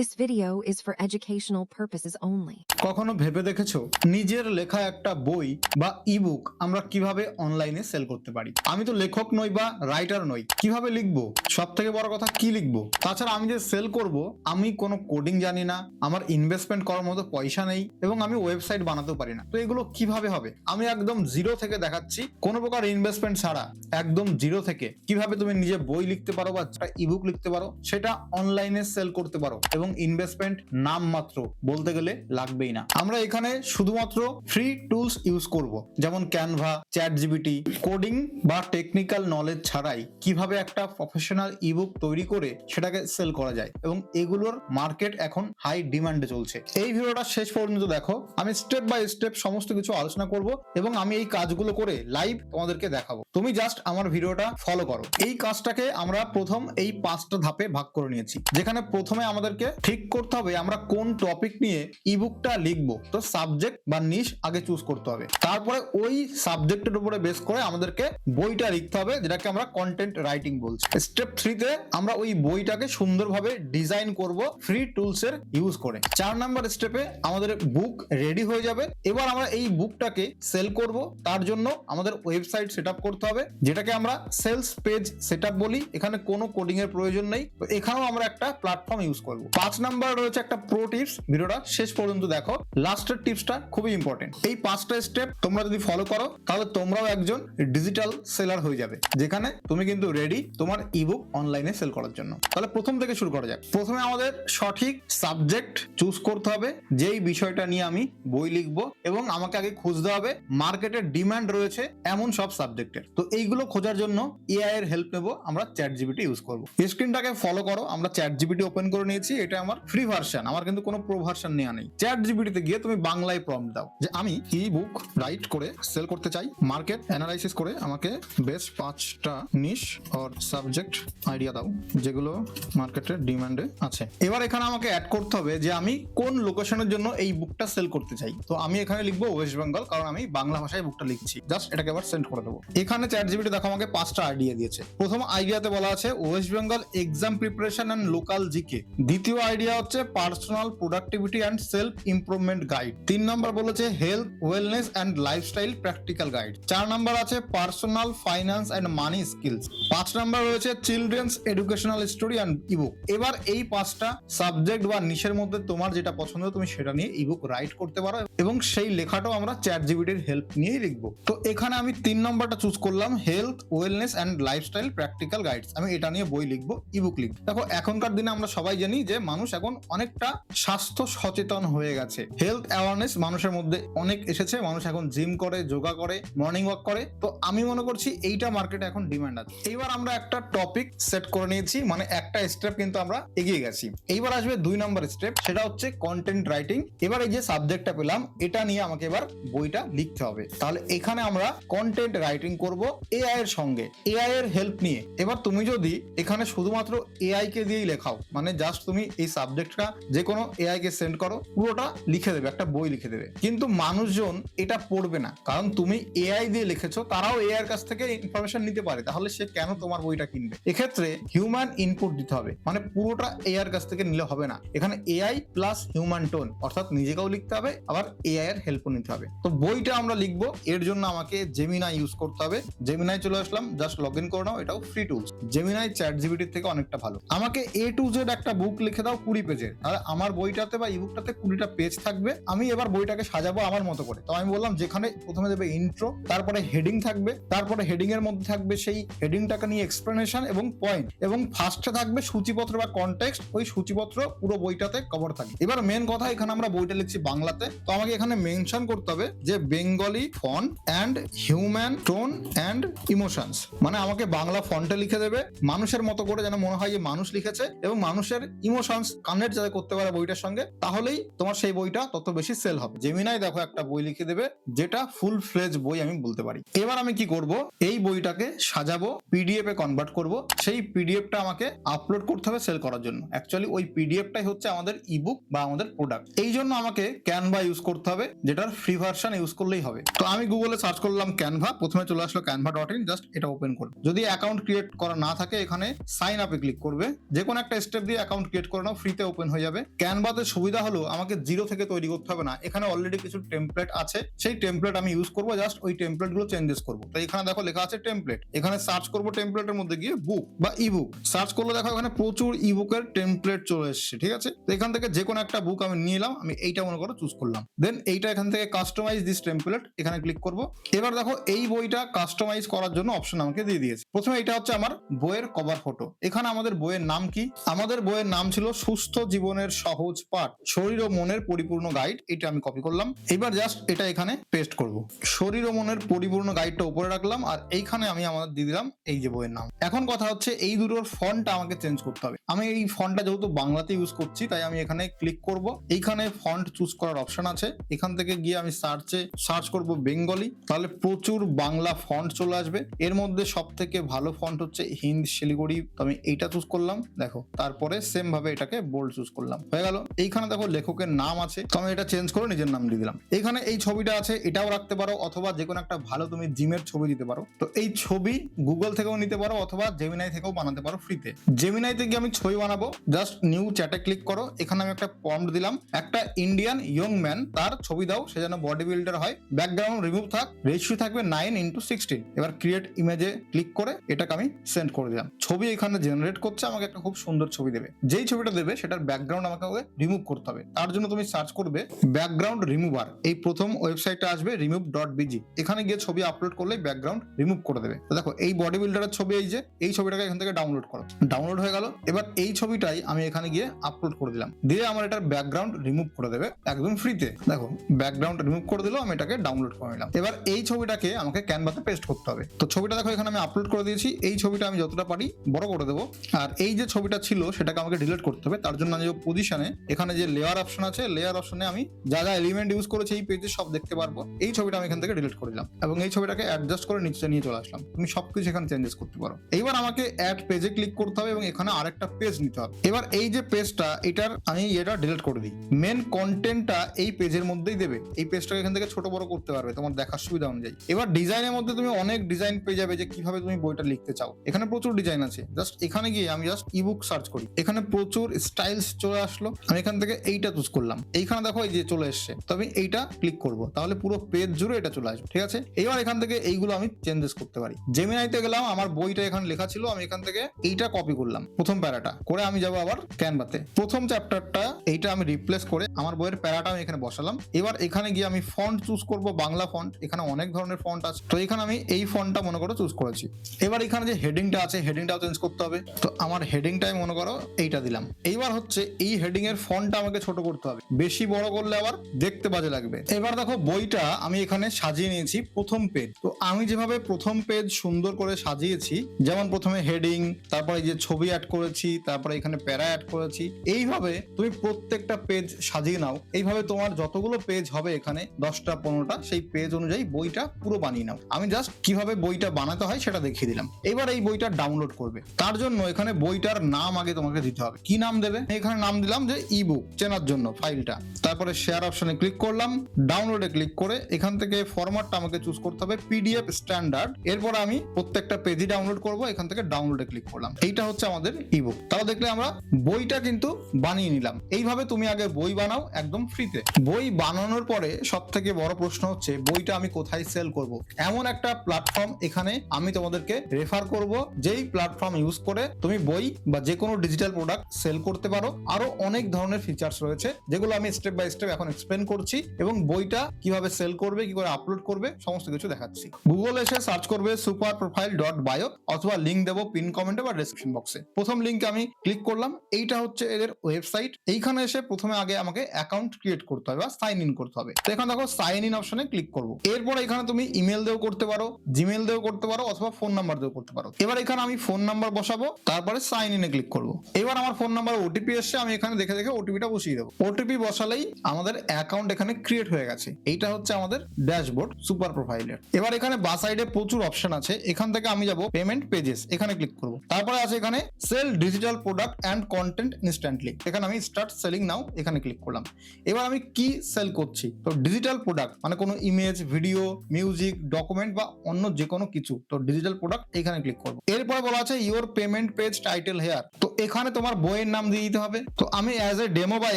This video is for educational purposes only. কখনো ভেবে দেখেছ? নিজের লেখা একটা বই বা ইবুক আমরা কীভাবে অনলাইনে সেল করতে পারি? আমি তো লেখক নই বা রাইটার নই। কীভাবে লিখব? সব থেকে বড় কথা, কি লিখব? তাছাড়া আমি যে সেল করব, আমি কোনো কোডিং জানি না, আমার ইনভেস্টমেন্ট করার মতো পয়সা নেই এবং আমি ওয়েবসাইট বানাতেও পারি না। তো এগুলো কীভাবে হবে? আমি একদম জিরো থেকে দেখাচ্ছি, কোনো প্রকার ইনভেস্টমেন্ট ছাড়া। একদম জিরো থেকে। কীভাবে তুমি নিজে বই লিখতে পারো বা ইবুক লিখতে পারো, সেটা অনলাইনে সেল করতে পারো এবং ইনভেস্টমেন্ট নাম মাত্র বলতে গেলে লাগবেই না। আমরা এখানে শুধুমাত্র ফ্রি টুলস ইউজ করব, যেমন ক্যানভা চ্যাট জিবিটি কোডিং বা টেকনিক্যাল নলেজ ছাড়াই কীভাবে একটা প্রফেশনাল ইবুক তৈরি করে সেটাকে সেল করা যায় এবং এগুলোর মার্কেট এখন হাই ডিমান্ডে চলছে। এই ভিডিওটা শেষ পর্যন্ত দেখো। আমি স্টেপ বাই স্টেপ সমস্ত কিছু আলোচনা করব এবং আমি এই কাজগুলো করে লাইভ তোমাদেরকে দেখাবো। তুমি জাস্ট আমার ভিডিওটা ফলো করো। এই কাজটাকে আমরা প্রথম এই পাঁচটা ধাপে ভাগ করে নিয়েছি। যেখানে প্রথমে আমাদেরকে ঠিক করতে হবে আমরা কোন টপিক নিয়ে ইবুকটা লিখব। তো সাবজেক্ট বা নিশ আগে চুজ করতে হবে। তারপরে ওই সাবজেক্টের উপরে বেস করে আমাদেরকে বইটা লিখতে হবে, যেটাকে আমরা কন্টেন্ট রাইটিং বলছি। স্টেপ থ্রিতে আমরা ওই বইটাকে সুন্দরভাবে ডিজাইন করব ফ্রি টুলস এর ইউজ করে। চার নাম্বার স্টেপে আমাদের বুক রেডি হয়ে যাবে। এবার আমরা এই বুকটাকে সেল করব। তার জন্য আমাদের ওয়েবসাইট সেট করতে হবে, যেটাকে আমরা সেলস পেজ সেট বলি। এখানে কোনো কোডিং এর প্রয়োজন নেই। তো এখানেও আমরা একটা প্ল্যাটফর্ম ইউজ করব। পাঁচ নাম্বার রয়েছে একটা প্রো টিপস ভিডিওটা শেষ পর্যন্ত দেখো। লাস্টের টিপসটা খুবই ইম্পর্টেন্ট এই পাঁচটা স্টেপ তোমরা যদি ফলো করো, তাহলে তোমরাও একজন ডিজিটাল সেলার হয়ে যাবে। যেখানে তুমি কিন্তু রেডি তোমার ইবুক অনলাইনে সেল করার জন্য। তাহলে প্রথম থেকে শুরু করা যাক। প্রথমে আমাদের সঠিক সাবজেক্ট চুজ করতে হবে। যেই বিষয়টা নিয়ে আমি বই লিখব এবং আমাকে আগে খুঁজতে হবে মার্কেটের ডিমান্ড রয়েছে এমন সব সাবজেক্টের তো এইগুলো খোঁজার জন্য এআই এর হেল্প নেব, আমরা চ্যাট জিবিটি ইউজ করব। স্ক্রিনটাকে ফলো করো, আমরা চ্যাট জিবিটি ওপেন করে নিয়েছি, এটা আমার ফ্রি ভার্সন আমার কিন্তু কোনো প্রো ভার্সন নেওয়া নেই। চ্যাট জিবিটিতে গিয়ে তুমি বাংলায় প্রম্পট দাও যে আমি ই বুক রাইট করে সেল করতে চাই মার্কেট অ্যানালাইসিস করে আমাকে বেস্ট পাঁচটা নিশ অর সাবজেক্ট আইডিয়া দাও, যেগুলো মার্কেটের ডিমান্ডে আছে। এবার এখানে আমাকে অ্যাড করতে হবে যে আমি কোন লোকেশনের জন্য এই বুকটা সেল করতে চাই। তো আমি এখানে লিখব ওয়েস্ট বেঙ্গল কারণ আমি বাংলা ভাষায় বুকটা লিখছি। জাস্ট এটাকে এবার সেন্ড করে দেবো। এখানে চ্যাট জিবিটি দেখো আমাকে পাঁচটা আইডিয়া দিয়েছে। প্রথম আইডিয়াতে বলা আছে West Bengal exam preparation and local GK দ্বিতীয় আইডিয়া হচ্ছে personal productivity and self improvement guide তিন নম্বর বলেছে health wellness and lifestyle practical guide চার নম্বর আছে personal finance and money skills পাঁচ নম্বর রয়েছে children's educational story and ebook এবার এই পাঁচটা সাবজেক্ট বা নিশের মধ্যে তোমার যেটা পছন্দ তুমি সেটা নিয়ে ইবুক রাইট করতে পারো এবং সেই লেখাটাও আমরা চ্যাট জিবিটির হেল্প নিয়েই লিখব। তো এখানে আমি তিন নম্বরটা চুজ করলাম health wellness and lifestyle practical guides আমি এটা নিয়ে বই লিখব ইবুক লিখব। দেখো, এখনকার দিনে আমরা সবাই জানি যে মানুষ এখন অনেকটা স্বাস্থ্য সচেতন হয়ে গেছে। হেলথ অ্যাওয়ারনেস মানুষের মধ্যে অনেক এসেছে। মানুষ এখন জিম করে যোগা করে মর্নিং ওয়াক করে। তো আমি মনে করছি এইটা মার্কেটে এখন ডিমান্ড আছে। এইবার আমরা একটা টপিক সেট করে নিয়েছি। মানে একটা স্টেপ কিন্তু আমরা এগিয়ে গেছি। এইবার আসবে দুই নম্বর স্টেপ সেটা হচ্ছে কন্টেন্ট রাইটিং এবার এই যে সাবজেক্টটা পেলাম, এটা নিয়ে আমাকে এবার বইটা লিখতে হবে। তাহলে এখানে আমরা কন্টেন্ট রাইটিং করব এআই এর সঙ্গে। এআই এর হেল্প নিয়ে। এবার তুমি যদি এখানে শুধুমাত্র এআই কে দিয়েই লেখাও মানে জাস্ট তুমি এই সাবজেক্টটা যে কোনো এআই কে সেন্ড করো, পুরোটা লিখে দেবে, একটা বই লিখে দেবে। কিন্তু মানুষজন এটা পড়বে না, কারণ তুমি এআই দিয়ে লিখেছো, তারাও এআই এর কাছ থেকে ইনফরমেশন নিতে পারে, তাহলে সে কেন তোমার বইটা কিনবে? এক্ষেত্রে হিউম্যান ইনপুট দিতে হবে মানে পুরোটা এআই এর কাছ থেকে নিলে হবে না। এখানে এআই প্লাস হিউম্যান টোন অর্থাৎ নিজেকেও লিখতে হবে, আবার এআই এর হেল্পও নিতে হবে। তো বইটা আমরা লিখব, এর জন্য আমাকে জেমিনাই ইউজ করতে হবে। জেমিনাই চলে আসলাম জাস্ট লগ ইন করে নাও, এটাও ফ্রি টুলস জেমিনাই চ্যাট জিবিটির থেকে অনেকটা ভালো। আমাকে এ টু জেড একটা বুক লিখে দাও কুড়ি পেজের। তাহলে আমার বইটাতে বা ইবুকটাতে কুড়িটা পেজ থাকবে, আমি এবার বইটাকে সাজাবো আমার মতো করে। তো আমি বললাম, যেখানে প্রথমে দেবে ইন্ট্রো তারপরে হেডিং থাকবে, তারপরে হেডিং এর মধ্যে থাকবে সেই হেডিংটাকে নিয়ে এক্সপ্লেনেশন এবং পয়েন্ট এবং ফার্স্টে থাকবে সূচিপত্র বা কনটেক্সট ওই সূচিপত্র পুরো বইটাতে কভার থাকবে। এবার মেন কথা, এখানে আমরা বইটা লিখছি বাংলাতে। তো আমাকে এখানে মেনশন করতে হবে যে Bengali font and human tone and emotions মানে আমাকে বাংলা ফন্টে লিখে দেবে, মানুষের মতো করে যেন মনে হয় যে মানুষ লিখেছে, এবং মানুষের ইমোশনস কানেক্ট যাতে করতে পারে বইটার সঙ্গে, তাহলেই তোমার সেই বইটা তত বেশি সেল হবে। জেমিনাই দেখো একটা বই লিখে দেবে, যেটা ফুল ফ্লেজ বই আমি বলতে পারি। এবার আমি কি করব? এই বইটাকে সাজাবো পিডিএফ এ কনভার্ট করব। সেই পিডিএফটা আমাকে আপলোড করতে হবে সেল করার জন্য। অ্যাকচুয়ালি ওই পিডিএফটাই হচ্ছে আমাদের ইবুক বা আমাদের প্রোডাক্ট এই জন্য আমাকে ক্যানভা ইউজ করতে হবে, যেটার ফ্রি ভার্সন ইউজ করলেই হবে। তো আমি গুগলে সার্চ করলাম ক্যানভা প্রথমে চলে আসলো ক্যানভা ডট ইন জাস্ট এটা ওপেন করবে যদি অ্যাকাউন্ট ক্রিয়েট করা না থাকে, এখানে সাইন আপে ক্লিক করবে। যে কোনো একটা স্টেপ দিয়ে অ্যাকাউন্ট ক্রিয়েট করে নাও ফ্রিতে ওপেন হয়ে যাবে। ক্যানভাতে সুবিধা হলো, আমাকে জিরো থেকে তৈরি করতে হবে না। এখানে অলরেডি কিছু টেমপ্লেট আছে। সেই টেমপ্লেট আমি ইউজ করব জাস্ট ওই টেমপ্লেটগুলো চেঞ্জেস করব। তো এখানে দেখো লেখা আছে টেমপ্লেট এখানে সার্চ করব টেমপ্লেটের মধ্যে গিয়ে বুক বা ইবুক সার্চ করলে দেখো এখানে প্রচুর ই ইবুকের টেমপ্লেট চলে এসেছে, ঠিক আছে? তো এখান থেকে যে কোনো একটা বুক আমি নিয়ে এলাম, আমি এইটা মনে করো চুজ করলাম। দেন এইটা এখান থেকে কাস্টমাইজ দিস টেমপ্লেট এখানে ক্লিক করব। এবার দেখো এই বইটা কাস্টমাইজ করার জন্য অপশন আমাকে দিয়ে দিয়েছে। প্রথমে এটা হচ্ছে আমার বইয়ের কভার ফটো এখানে আমাদের বইয়ের নাম কি? আমাদের বইয়ের নাম ছিল সুস্থ জীবনের সহজ পাঠ। শরীর ও মনের পরিপূর্ণ গাইড এটা আমি কপি করলাম। এবার জাস্ট এটা এখানে পেস্ট করব। শরীর ও মনের পরিপূর্ণ গাইডটা উপরে রাখলাম, আর এইখানে আমি আমাদের দিয়ে দিলাম এই যে বইয়ের নাম। এখন কথা হচ্ছে এই দুটোর ফন্টটা আমাকে চেঞ্জ করতে হবে। আমি এই ফন্টটা যেহেতু বাংলাতে ইউজ করছি, তাই আমি এখানে ক্লিক করব। এইখানে ফন্ট চুজ করার অপশন আছে। এখান থেকে গিয়ে আমি সার্চে সার্চ করব বেঙ্গলি তাহলে প্রচুর বাংলা ফন্ট চলে আসবে। এর মধ্যে সব থেকে ভালো ফন্ট হচ্ছে হিন্দ শিলিগুড়ি। তো আমি এইটা চুজ করলাম। দেখো, তারপরে সেম ভাবে এটাকে বোল্ড চুজ করলাম। হয়ে গেল। এইখানে দেখো লেখকের নাম আছে। তো আমি এটা চেঞ্জ করে নিজের নাম দিয়ে দিলাম। এখানে এই ছবিটা আছে, এটাও রাখতে পারো, অথবা যে কোনো একটা ভালো তুমি জিমের ছবি দিতে পারো। তো এই ছবি গুগল থেকেও নিতে পারো, অথবা জেমিনাই থেকেও বানাতে পারো ফ্রিতে জেমিনাইতে গিয়ে আমি ছবি বানাবো। জাস্ট নিউ চ্যাটে ক্লিক করো। এখানে আমি একটা প্রম্পট দিলাম। একটা ইন্ডিয়ান ইয়ং ম্যান তার ছবি দাও, সে যেন বডি বিল্ডার হয়। ব্যাকগ্রাউন্ড রিমুভ থাক রেশিও থাকবে নাইন ইন্টু সিক্সটিন এবার ক্রিয়েট ইমেজে ক্লিক করে এটাকে আমি সেন্ড করে দিলাম। ছবি এখানে জেনারেট করছে, আমাকে একটা খুব সুন্দর ছবি দেবে। যেই ছবিটা দেবে, সেটার ব্যাকগ্রাউন্ড আমাকে রিমুভ করতে হবে। তার জন্য তুমি সার্চ করবে ব্যাকগ্রাউন্ড রিমুভার এই প্রথম ওয়েবসাইটটা আসবে রিমুভ ডট বিজি এখানে গিয়ে ছবি আপলোড করলে ব্যাকগ্রাউন্ড রিমুভ করে দেবে। দেখো, এই বডি বিল্ডারের ছবি এই যে, এই ছবিটাকে এখান থেকে ডাউনলোড করো। ডাউনলোড হয়ে গেল। এবার এই ছবিটাই আমি এখানে গিয়ে আপলোড করে দিলাম। দিয়ে আমার এটার ব্যাকগ্রাউন্ড রিমুভ করে দেবে একদম ফ্রিতে দেখো ব্যাকগ্রাউন্ড রিমুভ করে দিলো, আমি এটাকে ডাউনলোড করে নিলাম। এবার এই ছবিটাকে আমাকে ক্যানভাতে পেস্ট করতে হবে। তো ছবিটা দেখো, এখানে আমি আপলোড করে দিয়েছি। এই ছবিটা আমি যতটা পারি বড় করে দেবো। আর এই যে ছবিটা ছিল, সেটাকে আমাকে ডিলিট করতে হবে। তার জন্য আমি পজিশনে এখানে যে লেয়ার অপশন আছে লেয়ার অপশনে আমি যা যা এলিমেন্ট ইউজ করেছি এই পেজে সব দেখতে পারব। এই ছবিটা আমি এখান থেকে ডিলিট করে দিলাম এবং এই ছবিটাকে অ্যাডজাস্ট করে নিচে নিয়ে চলে আসলাম। তুমি সবকিছু এখানে চেঞ্জেস করতে পারো। এইবার আমাকে অ্যাড পেজে ক্লিক করতে হবে এবং এখানে আরেকটা পেজ নিতে হবে। এবার এই যে পেজটা এটার আমি এটা ডিলিট করে দিই। মেন কন্টেন্টটা এই পেজের মধ্যেই দেবে। এই পেজটাকে এখান থেকে ছোট বড় করতে পারবে, তোমার দেখার সুবিধা অনুযায়ী। এবার ডিজাইনের মধ্যে তুমি অনেক ডিজাইন পেয়ে যাবে যে কীভাবে তুমি বইটা লিখতে চাও। এখানে প্রচুর ডিজাইন আছে। জাস্ট এখানে গিয়ে আমি জাস্ট ইবুক সার্চ করি। এখানে প্রচুর স্টাইলস চলে আসলো। আমি এখান থেকে এইটা চুজ করলাম। এইখানে দেখো এই যে চলে এসছে। তো আমি এইটা ক্লিক করব। তাহলে পুরো পেজ জুড়ে এটা চলে আসবে, ঠিক আছে? এবার এখান থেকে এইগুলো আমি চেঞ্জেস করতে পারি। জেমিনাইতে গেলাম, আমার বইটা এখানে লেখা ছিল, আমি এখান থেকে এইটা কপি করলাম, প্রথম প্যারাটা। করে আমি যাব আবার ক্যানভাতে প্রথম চ্যাপ্টারটা এইটা আমি রিপ্লেস করে আমার বইয়ের প্যারাটা আমি এখানে বসালাম। এবার এখানে গিয়ে আমি ফন্ট চুজ করব, বাংলা ফন্ট এখানে অনেক ধরনের ফন্ট আছে। তো এখানে আমি এই ফন্টটা মনে করো চুজ করেছি। এবার এখানে যে হেডিংটা আছে হেডিংটাও চেঞ্জ করতে হবে। তো আমার হেডিংটাই মনে করো এইটা দিলাম। এইবার হচ্ছে এই হেডিং এর ফন্টটা আমাকে ছোট করতে হবে। বেশি বড় করলে আবার দেখতে বাজে লাগবে। এবার দেখো বইটা আমি এখানে সাজিয়ে নিয়েছি প্রথম পেজ তো আমি যেভাবে প্রথম পেজ সুন্দর করে সাজিয়েছি, যেমন প্রথমে হেডিং তারপরে যে ছবি অ্যাড করেছি, তারপরে এখানে প্যারা অ্যাড করেছি, এইভাবে তুমি প্রত্যেকটা পেজ সাজিয়ে নাও। এইভাবে তোমার যতগুলো পেজ হবে এখানে, দশটা, পনেরোটা, সেই পেজ অনুযায়ী বইটা পুরো বানিয়ে নাও। আমি জাস্ট কীভাবে বইটা বানাতে হয় সেটা দেখিয়ে দিলাম। এবার এই বইটা ডাউনলোড করবে। তার জন্য এখানে বইটার নাম আগে তোমাকে দিতে হবে। কি নাম দেবে? এখানে নাম দিলাম যে ইবুক চেনার জন্য ফাইলটা। তারপরে শেয়ার অপশনে ক্লিক করলাম ডাউনলোডে ক্লিক করে এখান থেকে ফরম্যাটটা আমাকে চুজ করতে হবে পিডিএফ স্ট্যান্ডার্ড এরপর আমি প্রত্যেকটা পেজই ডাউনলোড করব, এখান থেকে ডাউনলোডে ক্লিক করলাম। এইটা হচ্ছে আমাদের ইবুক তাহলে দেখলে আমরা বইটা কিন্তু বানিয়ে নিলাম। এইভাবে তুমি আগে বই বানাও একদম ফ্রিতে বই বানানোর পরে সব থেকে বড় প্রশ্ন হচ্ছে, বইটা আমি কোথায় সেল করব? এমন একটা প্ল্যাটফর্ম এখানে আমি তোমাদেরকে রেফার করব, যেই প্ল্যাটফর্ম ইউজ করে তুমি বই বা যে কোনো ডিজিটাল প্রোডাক্ট সেল করতে পারো। আরও অনেক ধরনের ফিচার্স রয়েছে, যেগুলো আমি স্টেপ বাই স্টেপ এখন এক্সপ্লেন করছি এবং বইটা কীভাবে সেল করবে, কি করে আপলোড করবে, সমস্ত কিছু দেখাচ্ছি। গুগল এসে সার্চ করবে সুপার প্রোফাইল ডট বায়ো অথবা লিঙ্ক দেবো পিন কমেন্টে বা ডেসক্রিপশন বক্সে প্রথম লিঙ্কে আমি ক্লিক করলাম, এইটা হচ্ছে এদের ওয়েবসাইট এইখানে এসে প্রথমে আগে আমাকে অ্যাকাউন্ট ক্রিয়েট করতে হবে বা সাইন ইন করতে হবে। তো এখানে দেখো সাইন ইন অপশনে ক্লিক করব। এরপর এখানে তুমি ইমেল দিয়েও করতে পারো জিমেল দিয়েও করতে পারো অথবা ফোন নাম্বার দিয়েও করতে পারো। এবার এখানে আমি ফোন নাম্বার বসাবো, তারপরে সাইন ইনে ক্লিক করব। এবার আমার ফোন নাম্বার ওটিপি এসছে, আমি এখানে দেখে দেখে ওটিপিটা বসিয়ে দেবো। ওটিপি বসালেই আমাদের অ্যাকাউন্ট এখানে ক্রিয়েট হয়ে গেছে। এইটা হচ্ছে আমাদের ড্যাশবোর্ড সুপার প্রোফাইলের এবার এখানে বা সাইডে প্রচুর অপশন আছে। এখান থেকে আমি যাব পেমেন্ট পেজেস এখানে ক্লিক করব। তারপরে আছে এখানে sell digital product and content instantly এখানে আমি স্টার্ট সেলিং নাও এখানে ক্লিক করলাম। এবার আমি কি সেল করছি? তো ডিজিটাল প্রোডাক্ট মানে কোনো ইমেজ ভিডিও মিউজিক ডকুমেন্ট বা অন্য যে কোনো কিছু, তো ডিজিটাল প্রোডাক্ট এখানে ক্লিক করব। এরপর বলা আছে your payment page title here তো এখানে তোমার বইয়ের নাম দিয়ে দিতে হবে। তো আমি অ্যাজ এ ডেমো বা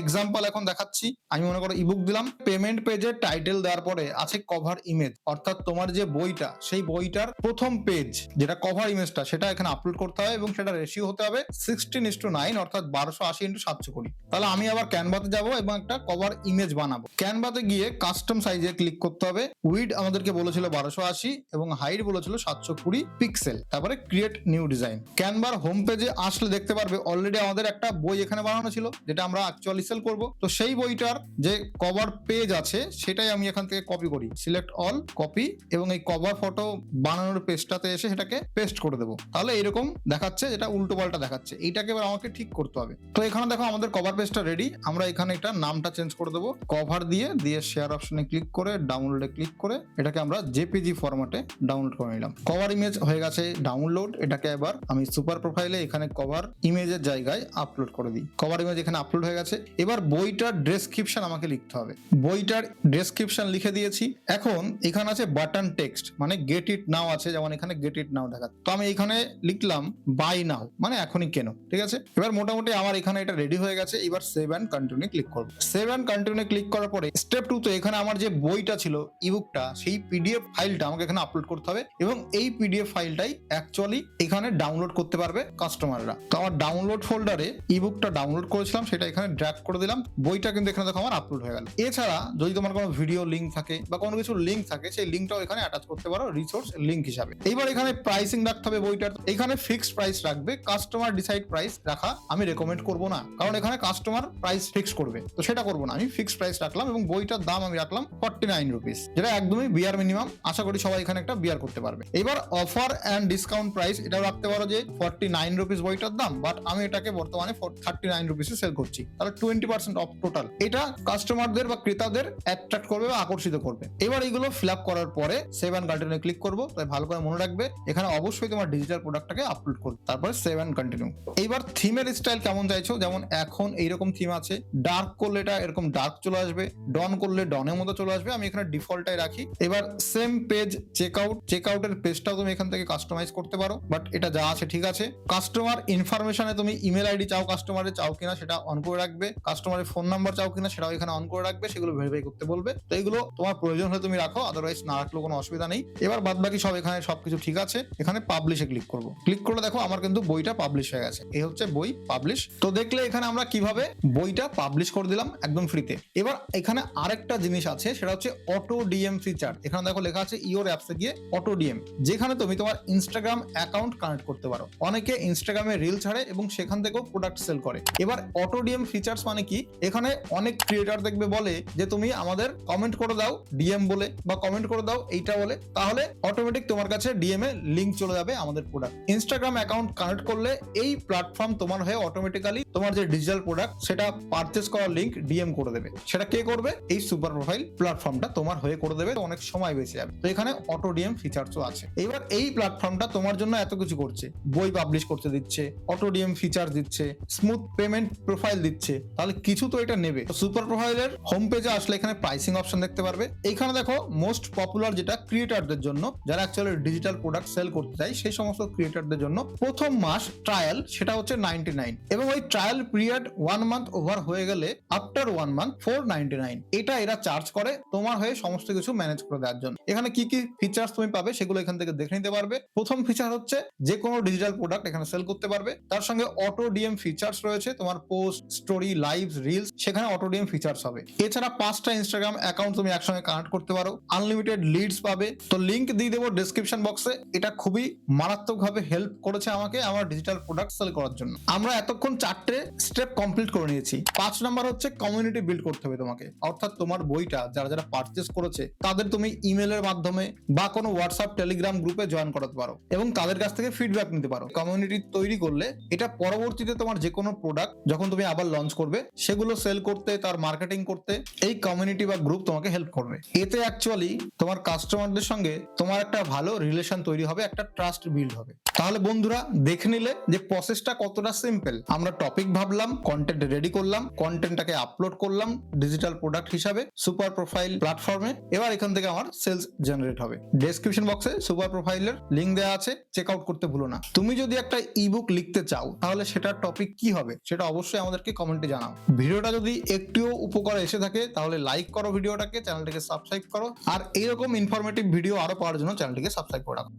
এক্সাম্পল এখন দেখাচ্ছি। আমি মনে করো ইবুক দিলাম। পেমেন্ট পেজের টাইটেল দেওয়ার পরে আছে কভার ইমেজ অর্থাৎ তোমার যে বইটা, সেই বইটার প্রথম পেজ যেটা কভার ইমেজটা সেটা এখানে আপলোড করতে হবে এবং সেটা রেশিও হতে হবে সিক্সটিন ইস টু নাইন অর্থাৎ বারোশো আশি ইন্টু সাতশো কুড়ি। তাহলে আমি আবার ক্যানভাতে যাব এবং একটা কভার ইমেজ বানাবো। ক্যানভাতে গিয়ে কাস্টম সাইজে ক্লিক করতে হবে। উইড আমাদেরকে বলেছিল বারোশো আশি এবং হাইট বলেছিল সাতশো কুড়ি পিক্সেল তারপরে ক্রিয়েট নিউ ডিজাইন ক্যানভার হোম পেজে আসলে দেখতে পারবে অলরেডি আমাদের একটা বই এখানে বানানো ছিল, যেটা আমরা অ্যাকচুয়ালি সেল করব। তো সেই বইটার যে কভার পেজ আছে, সেটাই আমি এখান থেকে কপি করি। সিলেক্ট অল কপি এবং এই কভার ফটো বানানোর পেজটাতে এসে সেটাকে পেস্ট করে দেবো। তাহলে এরকম দেখাচ্ছে, যেটা উল্টো পাল্টা দেখাচ্ছে। এইটাকে এবার আমাকে ঠিক করতে হবে। তো এখানে দেখো আমাদের কভার পেজটা রেডি আমরা এখানে এটা নামটা চেঞ্জ করে দেবো। কভার দিয়ে দিয়ে শেয়ার অপশনে ক্লিক করে ডাউনলোডে ক্লিক করে, এটাকে আমরা জেপিজি ফরম্যাটে ডাউনলোড করে নিলাম। কভার ইমেজ হয়ে গেছে ডাউনলোড এটাকে এবার আমি সুপার প্রোফাইলে এখানে কভার ইমেজের জায়গায় আপলোড করে দিই। কভার ইমেজ এখানে আপলোড হয়ে গেছে। এবার বইটার ডেসক্রিপশন আমাকে লিখতে হবে। বইটার ডেসক্রিপশন লিখে দিয়েছি। এখন এখানে আছে বাটন টেক্সট মানে গেট ইট নাও আছে, যেমন এখানে গেট ইট নাও দেখা তো আমি এখানে লিখলাম বাই নাও মানে এখনই কেন, ঠিক আছে? এবার মোটামুটি আমার এখানে এটা রেডি হয়ে গেছে। এবার সেভ অ্যান্ড কন্টিনিউ ক্লিক করব। সেভ অ্যান্ড কন্টিনিউ ক্লিক করার পরে স্টেপ টু তো এখানে আমার যে বইটা ছিল ইবুকটা সেই পিডিএফ ফাইলটা আমাকে এখানে আপলোড করতে হবে এবং এই পিডিএফ ফাইলটাই অ্যাকচুয়ালি এখানে ডাউনলোড করতে পারবে কাস্টমাররা তো আমার ডাউনলোড ফোল্ডারে ইবুকটা ডাউনলোড করেছিলাম, সেটা এখানে ড্র্যাগ করে দিলাম, বইটা কিন্তু এখানে দেখো আমার আপলোড হয়ে গেল। এছাড়া যদি তোমার কোনো ভিডিও লিঙ্ক থাকে বা কোনো কিছু লিঙ্ক থাকে, সেই লিঙ্কটাও এখানে অ্যাটাচ করতে পারো রিসোর্স লিঙ্ক হিসাবে। এইবার এখানে প্রাইসিং রাখতে হবে বইটার। এখানে ফিক্সড প্রাইস রাখবে কাস্টমার ডিসাইড প্রাইস রাখা আমি রেকমেন্ড করব না, কারণ এখানে কাস্টমার প্রাইস ফিক্স করবে। তো সেটা করব না আমি ফিক্সড প্রাইস রাখলাম এবং বইটার দাম আমি রাখলাম ফর্টি নাইন রুপিস যেটা একদমই বিয়ার মিনিমাম আশা করি সবাই এখানে একটা বিয়ার করতে পারবে। এবার অফার অ্যান্ড ডিসকাউন্ট প্রাইস এটাও রাখতে পারো যে ফর্টি নাইন রুপিস বইটার দাম বাট আমি এটাকে বর্তমানে থার্টি নাইন রুপিসে সেল করছি। তাহলে টোয়েন্টি পার্সেন্ট অফ টোটাল এটা কাস্টমারদের বা ক্রেতাদের অ্যাট্রাক্ট করবে বা আকর্ষিত করবে। এবার এগুলো ফিল আপ করার পরে সেভ অ্যান্ড কন্টিনিউ ক্লিক করব। তাই ভালো করে মনে রাখবে, এখানে অবশ্যই তোমার ডিজিটাল প্রোডাক্টটাকে আপলোড করবে। তারপরে সেভ অ্যান্ড কন্টিনিউ এইবার থিমের স্টাইল কেমন চাইছো? যেমন এখন এইরকম থিম আছে। ডার্ক করলে এটা এরকম ডার্ক চলে আসবে। ডন করলে ডনের মতো চলে আসবে। আমি এখানে ডিফল্টটাই রাখি। এবার same page check out check আউটের পেজটাও তুমি এখান থেকে কাস্টমাইজ করতে পারো। বাট এটা যা আছে ঠিক আছে। কাস্টমার ইনফরমেশনে তুমি ইমেল আইডি চাও কাস্টমারে চাও কিনা সেটা অন করে রাখবে। কাস্টমারের ফোন নাম্বার চাও কিনা সেটাও এখানে অন করে রাখবে, সেগুলো ভেরিফাই করতে বলবে। তো এগুলো তোমার প্রয়োজন হলে তুমি রাখো আদারওয়াইজ না রাখলেও কোনো অসুবিধা নেই। এবার বাদ বাকি সব এখানে সবকিছু ঠিক আছে। এখানে পাবলিশে ক্লিক করব। ক্লিক করলে দেখো আমার কিন্তু বইটা পাবলিশ হয়ে গেছে। এই হচ্ছে বই পাবলিশ তো দেখলে এখানে আমরা কীভাবে বইটা পাবলিশ করে দিলাম একদম ফ্রিতে এবার এখানে আরেকটা জিনিস আছে, সেটা হচ্ছে অটো ডিএম ফিচার এখানে দেখো লেখা আছে ইওর অ্যাপসে গিয়ে অটো ডিএম যেখানে তুমি তোমার ইনস্টাগ্রাম অ্যাকাউন্ট কানেক্ট করতে পারো। অনেকে ইনস্টাগ্রামে রিল ছাড়ে এবং সেখান থেকেও প্রোডাক্ট সেল করে। এবার অটো ডিএম ফিচার্স মানে কি? এখানে অনেক ক্রিয়েটার দেখবে বলে যে, তুমি আমাদের কমেন্ট করে দাও ডিএম বলে বা কমেন্ট করে দাও এইটা বলে। তাহলে অটোমেটিক তোমার কাছে ডিএম এ লিঙ্ক চলে যাবে আমাদের প্রোডাক্ট ইনস্টাগ্রাম অ্যাকাউন্ট কানেক্ট করলে এই প্ল্যাটফর্ম তোমার হয়ে অটোমেটিক্যালি তোমার যে ডিজিটাল প্রোডাক্ট সেটা পারচেস করার লিঙ্ক ডিএম করে দেবে। সেটা কে করবে? এই সুপার প্রোফাইল প্ল্যাটফর্মটা তোমার হয়ে করে দেবে অনেক সময় বেঁচে যাবে। তো এখানে অটো ডিএম ফিচার্সও আছে। এবার এই প্ল্যাটফর্মটা তোমার জন্য এত কিছু করছে। বই পাবলিশ করতে দিচ্ছে অটো ডিএম ফিচার দিচ্ছে স্মুথ পেমেন্ট প্রোফাইল দিচ্ছে, তাহলে কিছু তো এটা নেবে। সুপার প্রোফাইলের হোম পেজে আসলে এখানে প্রাইসিং অপশন দেখতে পারবে। এখানে দেখো মোস্ট পপুলার যেটা ক্রিয়েটারদের জন্য, যারা অ্যাকচুয়ালি ডিজিটাল প্রোডাক্ট সেল করতে চায়, সেই সমস্ত ক্রিয়েটারদের জন্য প্রথম মাস ট্রায়াল সেটা হচ্ছে নাইনটি নাইন এবং ওই trial period one month over হয়ে গেলে after one month four ninety nine এটা এরা চার্জ করে তোমার হয়ে সমস্ত কিছু ম্যানেজ করে দেওয়ার জন্য। এখানে কি কি ফিচার্স তুমি পাবে সেগুলো এখান থেকে দেখে নিতে পারবে। প্রথম ফিচার হচ্ছে যে কোনো ডিজিটাল প্রোডাক্ট এখানে সেল করতে পারবে। তার সঙ্গে অটো ডিএম ফিচার্স রয়েছে, তোমার পোস্ট স্টোরি লাইভ রিলস সেখানে অটো ডিএম ফিচার্স হবে। এছাড়া পাঁচটা ইনস্টাগ্রাম অ্যাকাউন্ট তুমি একসঙ্গে কানেক্ট করতে পারো আনলিমিটেড লিডস পাবে। তো লিংক দিয়ে দেবো ডিসক্রিপশন বক্সে এটা খুবই মারাত্মকভাবে হেল্প করেছে আমাকে আমার ডিজিটাল প্রোডাক্ট সেল করার জন্য। আমরা এতক্ষণ চারটে স্টেপ কমপ্লিট করে নিয়েছি। পাঁচ নাম্বার হচ্ছে কমিউনিটি বিল্ড করতে হবে তোমাকে। অর্থাৎ তোমার বইটা যারা যারা পারচেস করেছে, তাদের তুমি ইমেলের মাধ্যমে বা কোনো হোয়াটসঅ্যাপ টেলিগ্রাম গ্রুপে জয়েন করাতে পারো। এবং তাদের কাছ থেকে ফিডব্যাক নিতে পারো। কমিউনিটি তৈরি করলে এটা পরবর্তীতে তোমার যে কোনো প্রোডাক্ট যখন তুমি আবার লঞ্চ করবে, সেগুলো সেল করতে, তার মার্কেটিং করতে, এই কমিউনিটি বা গ্রুপ তোমাকে হেল্প করবে। এতে অ্যাকচুয়ালি তোমার কাস্টমারদের সঙ্গে তোমার একটা ভালো রিলেশন তৈরি হবে, একটা ট্রাস্ট বিল্ড হবে। তাহলে বন্ধুরা, দেখে নিলে যে প্রসেসটা কতটা সিম্পল আমরা টপিক ভাবলাম কন্টেন্ট রেডি করলাম কন্টেন্টটাকে আপলোড করলাম ডিজিটাল প্রোডাক্ট হিসাবে সুপার প্রোফাইল প্ল্যাটফর্মে এবার এখান থেকে আমার সেলস জেনারেট হবে। ডেসক্রিপশন বক্সে সুপার প্রোফাইলের লিঙ্ক দেওয়া আছে চেক আউট করতে ভুলো না। তুমি যদি একটা ইবুক লিখতে চাও চাও তাহলে সেটার টপিক কি হবে? সেটা অবশ্যই আমাদেরকে কমেন্টে জানাও। ভিডিওটা যদি একটুও উপকার এসে থাকে, তাহলে লাইক করো ভিডিওটাকে চ্যানেলটিকে সাবস্ক্রাইব করো, আর এইরকম ইনফরমেটিভ ভিডিও আরও পাওয়ার জন্য চ্যানেলটিকে সাবস্ক্রাইব করে রাখো।